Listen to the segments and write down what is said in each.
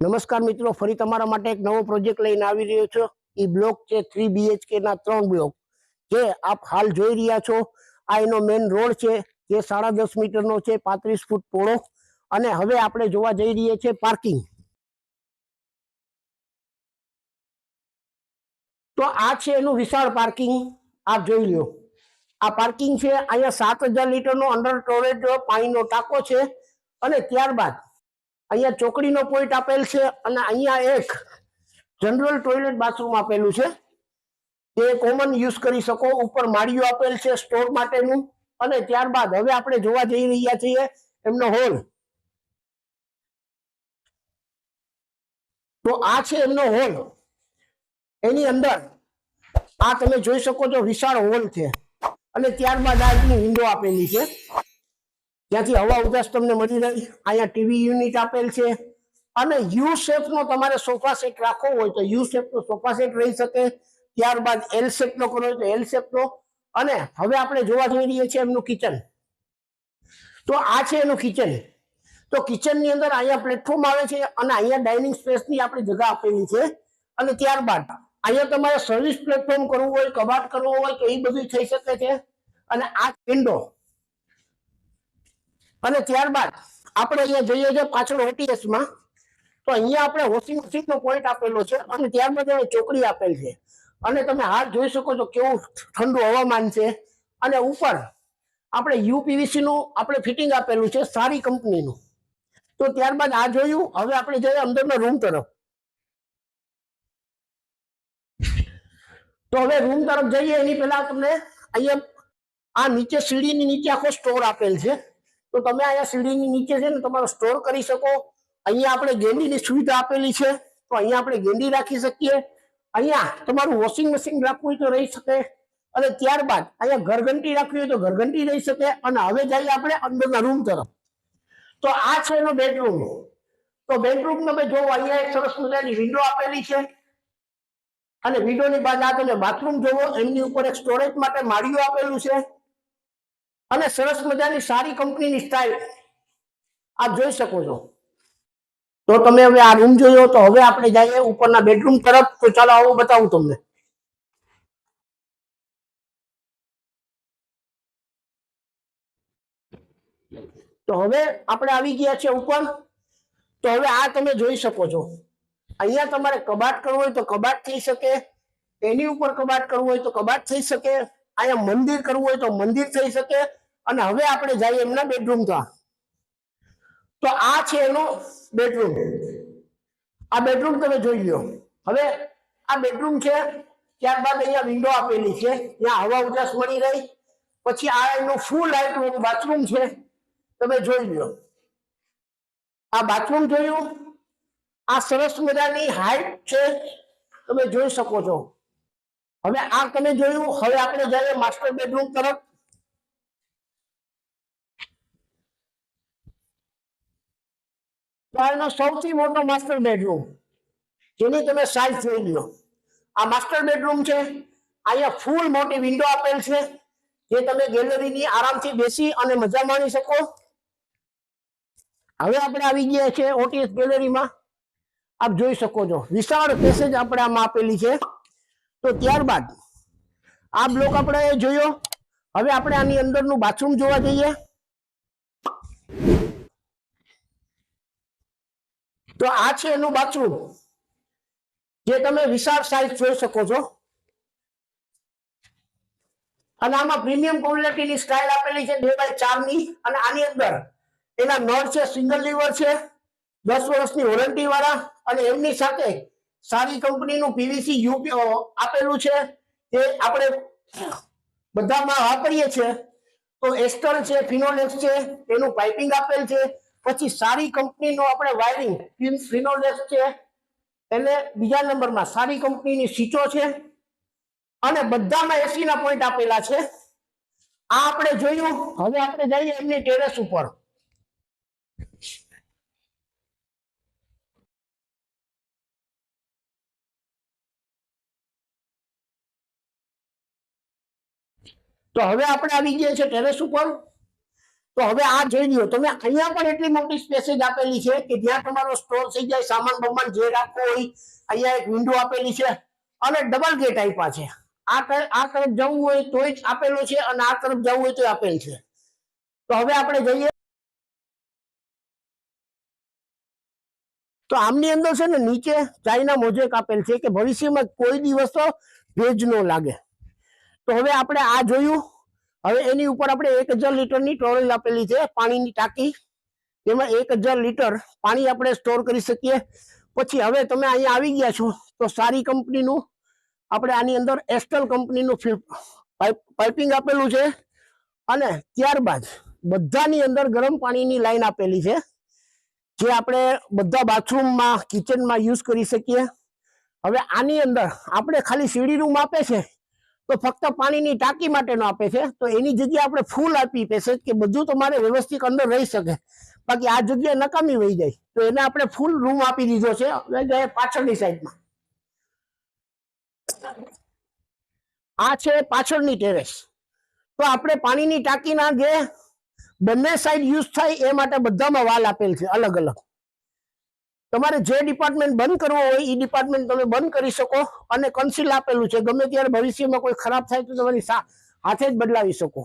નમસ્કાર મિત્રો, ફરી તમારા માટે એક નવો પ્રોજેક્ટ લઈને આવી રહ્યો છું. એ બ્લોક છે થ્રી બીએચકે ના ત્રણ બ્લોક. જે આપ હાલ જોઈ રહ્યા છો. આ એનો મેઇન રોડ છે. જે સાડા દસ મીટરનો છે, પાંત્રીસ ફૂટ પોળો. અને હવે આપણે જોવા જઈ રહીએ છીએ પાર્કિંગ તો આ છે એનું વિશાળ પાર્કિંગ આપ જોઈ લો આ પાર્કિંગ છે, અહીંયા સાત હજાર લીટરનો અંડર સ્ટોરેજ પાણીનો ટાંકો છે. અને ત્યારબાદ અહીંયા ચોકડીનો પોઈન્ટ આપેલ છે અને અહીંયા એક જનરલ ટોયલેટ બાથરૂમ આપેલું છે. તે કોમન યુઝ કરી શકો. ઉપર માળીઓ આપેલ છે સ્ટોર માટેનું. અને ત્યારબાદ હવે આપણે જોવા જઈ રહ્યા છીએ એમનો હોલ તો આ છે એમનો હોલ એની અંદર આ તમે જોઈ શકો છો વિશાળ હોલ છે. અને ત્યારબાદ આજની વિન્ડો આપેલી છે. ત્યાંથી હવા ઉદાસ તમને મળી રહી, અહીંયા ટીવી યુનિટ આપેલ છે. અને યુ શેપનો તમારે સોફા સેટ રાખવો હોય તો યુ શેપનો સોફા સેટ રહી શકે. ત્યારબાદ એલ શેપનો હોય તો એલ શેપનો અને હવે આપણે જોવા જઈ રહીએ છીએ એમનું કિચન તો આ છે એનું કિચન તો કિચનની અંદર અહીંયા પ્લેટફોર્મ આવે છે અને અહીંયા ડાઇનિંગ સ્પેસની આપણી જગ્યા આપેલી છે. અને ત્યારબાદ અહીંયા તમારે સર્વિસ પ્લેટફોર્મ કરવું હોય, કબાટ કરવું હોય તો એ બધું થઈ શકે છે. અને આ વિન્ડો અને ત્યારબાદ આપણે અહીંયા જોઈએ છે પાછળ OTS માં, તો અહીંયા આપણે વોશિંગ મશીનનો પોઈન્ટ આપેલો છે અને ત્યારબાદ એને ચોકડી આપેલ છે. અને તમે હાલ જોઈ શકો છો કેવું ઠંડુ હવામાન છે. અને ઉપર આપણે યુપીવીસી નું આપણે ફિટિંગ આપેલું છે સારી કંપનીનું તો ત્યારબાદ આ જોયું, હવે આપણે જઈએ અંદરના રૂમ તરફ. તો હવે રૂમ તરફ જઈએ, એની પહેલા તમને અહીંયા આ નીચે સીડીની નીચે આખો સ્ટોર આપેલ છે. તો તમે અહીંયા સીડીની નીચે છે ને તમારો સ્ટોર કરી શકો. અહીંયા આપણે ગેંડીની સુવિધા આપેલી છે. તો અહીંયા આપણે ગેંડી રાખી શકીએ. અહીંયા તમારું વોશિંગ મશીન રાખવું હોય તો રહી શકે. અને ત્યારબાદ અહીંયા ઘરઘંટી રાખવી હોય તો ઘરઘંટી રહી શકે. અને હવે જઈએ આપણે અંદરના રૂમ તરફ. તો આ છે એનો બેડરૂમ તો બેડરૂમ તમે જોવો અહીંયા એક સરસ મજાની વિન્ડો આપેલી છે. અને વિન્ડોની બાદ આ તમે બાથરૂમ જોવો એમની ઉપર એક સ્ટોરેજ માટે માળીઓ આપેલું છે. અને સરસ મજાની સારી કંપનીની સ્ટાઇલ આપ જોઈ શકો છો. તો તમે હવે આ રૂમ જોયો, તો હવે આપણે જઈએ ઉપરના બેડરૂમ તરફ. તો ચાલો આવું બતાવું તમને. તો હવે આપણે આવી ગયા છે ઉપર. તો હવે આ તમે જોઈ શકો છો. અહીંયા તમારે કબાટ કરવું હોય તો કબાટ થઈ શકે. એની ઉપર કબાટ કરવું હોય તો કબાટ થઈ શકે. અહીંયા મંદિર કરવું હોય તો મંદિર થઈ શકે અને હવે આપણે જઈએ એમના બેડરૂમ તો તો આ છે એનો બેડરૂમ આ બેડરૂમ તમે જોઈ લો હવે આ બેડરૂમ છે, ત્યારબાદ અહીંયા વિન્ડો આપેલી છે. ત્યાં હવા ઉજાસ મળી રહી. પછી આ એનું ફૂલ લાઇટ બાથરૂમ છે. તમે જોઈ લો આ બાથરૂમ જોયું? આ સરસ મજાની હાઈટ છે. તમે જોઈ શકો છો. હવે આ તમે જોયું, હવે આપણે જઈએ માસ્ટર બેડરૂમ તરફ સૌથી મોટો માસ્ટર બેડરૂમ જેની તમે સાઈઝ જોઈ લો આ માસ્ટર બેડરૂમ છે, અહીંયા ફૂલ મોટી વિન્ડો આપેલ છે, જે તમે ગેલેરીની આરામથી બેસી અને મજા માણી શકો. હવે આપણે આવી ગયા છે ઓટીએસ ગેલેરીમાં આપ જોઈ શકો છો. વિશાળ પેસેજ આપણે આમાં આપેલી છે. તો ત્યારબાદ આ બ્લોક આપણે જોયો. હવે આપણે આની અંદરનું બાથરૂમ જોવા જઈએ. તો આ છે એનું બાથરૂમ જે તમે વિશાળ સાઇઝ જોઈ શકો છો. અને આમાં પ્રીમિયમ ક્વોલિટીની સ્ટાઇલ આપેલી છે બે બાય ચારની અને આની અંદર એના નળ છે સિંગલ લીવર છે, દસ વર્ષની વોરંટી વાળા અને એમની સાથે સારી કંપનીનું પીવીસી યુપીઓ આપેલું છે, એ આપણે બધામાં વાપરીએ છીએ. તો એસ્ટર છે, ફિનોલેક્સ છે, એનું પાઇપિંગ આપેલ છે. પછી સારી કંપનીનું આપણે વાયરિંગ ફિનોલેક્સ છે. એટલે બીજા નંબરમાં સારી કંપનીની સીચો છે. અને બધામાં એસી ના પોઈન્ટ આપેલા છે. આ આપણે જોયું. હવે આપણે જઈએ એમની ટેરેસ ઉપર. તો હવે આપણે આવી ગયા છે ટેરેસ ઉપર. તો હવે આ જોઈ લ્યો, તમે અહીંયા પણ એટલી મોટી સ્પેસેજ આપેલી છે કે જ્યાં તમારો સ્ટોર થઈ જાય, સામાન બમાન જે રાખવો હોય, અહીંયા એક વિન્ડો આપેલી છે અને ડબલ ગેટ આપ્યા છે. આ આ તરફ જવું હોય તોય જ આપેલો છે અને આ તરફ જવું હોય તો આપેલ છે. તો હવે આપણે જઈએ. તો આમની અંદર છે ને નીચે ચાઇના મોજેક આપેલ છે કે ભવિષ્યમાં કોઈ દિવસ તો ભેજ ન લાગે. તો હવે આપણે આ જોયું. હવે એની ઉપર આપણે એક હજાર લીટરની ટોરેલ આપેલી છે, પાણીની ટાંકી. તેમાં એક હજાર લીટર પાણી આપણે સ્ટોર કરી શકીએ. પછી હવે તમે અહીંયા આવી ગયા છો, તો સારી કંપનીનું આપણે આની અંદર એસ્ટલ કંપનીનું પાઇપિંગ આપેલું છે. અને ત્યારબાદ બધાની અંદર ગરમ પાણીની લાઈન આપેલી છે, જે આપણે બધા બાથરૂમમાં, કિચનમાં યુઝ કરી શકીએ. હવે આની અંદર આપણે ખાલી સીડીનું માપે છે તો ફક્ત પાણીની ટાંકી માટેનો આપે છે. તો એની જગ્યાએ આપણે ફૂલ આપી પેસેજ કે બધું તમારે વ્યવસ્થિત અંદર રહી શકે. બાકી આ જગ્યાએ નકામી વહી જાય. તો એને આપણે ફૂલ રૂમ આપી દીધો છે. પાછળની સાઈડમાં. આ છે પાછળની ટેરેસ તો આપણે પાણીની ટાંકીના જે બંને સાઈડ યુઝ થાય એ માટે બધામાં વાલ આપેલ છે અલગ અલગ તમારે જે ડિપાર્ટમેન્ટ બંધ કરવો હોય એ ડિપાર્ટમેન્ટ તમે બંધ કરી શકો અને કન્સીલ આપેલું છે. ગમે ત્યારે ભવિષ્યમાં કોઈ ખરાબ થાય તો તમારી હાથે જ બદલાવી શકો.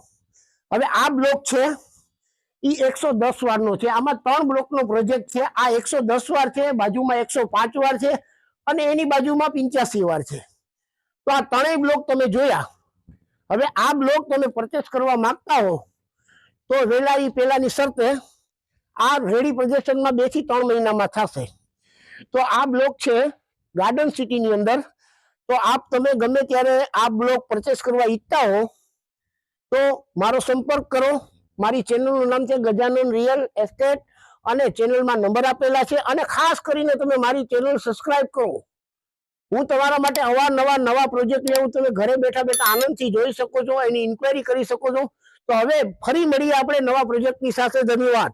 હવે આ બ્લોક છે એ એકસો દસ વારનો છે. આમાં ત્રણ બ્લોકનો પ્રોજેક્ટ છે. આ એકસો દસ વાર છે, બાજુમાં એકસો પાંચ વાર છે અને એની બાજુમાં પિંચ્યાસી વાર છે. તો આ ત્રણેય બ્લોક તમે જોયા. હવે આ બ્લોક તમે પરચેસ કરવા માંગતા હો, તો વહેલા એ પહેલાની શરતે આ રેડી પ્રદર્શનમાં બેથી ત્રણ મહિનામાં થશે. તો આ બ્લોક છે ગાર્ડન સિટીની અંદર. તો આપ તમે ગમે ત્યારે આ બ્લોક પરચેસ કરવા ઈચ્છતા હો, તો મારો સંપર્ક કરો. મારી ચેનલનું નામ છે ગજાનન રિયલ એસ્ટેટ અને ચેનલમાં નંબર આપેલા છે અને ખાસ કરીને તમે મારી ચેનલ સબસ્ક્રાઇબ કરો. હું તમારા માટે અવારનવાર નવા પ્રોજેક્ટ લેવું, તમે ઘરે બેઠા બેઠા આનંદથી જોઈ શકો છો, એની ઇન્ક્વાયરી કરી શકો છો. તો હવે ફરી મળીએ આપણે નવા પ્રોજેક્ટની સાથે. ધન્યવાદ.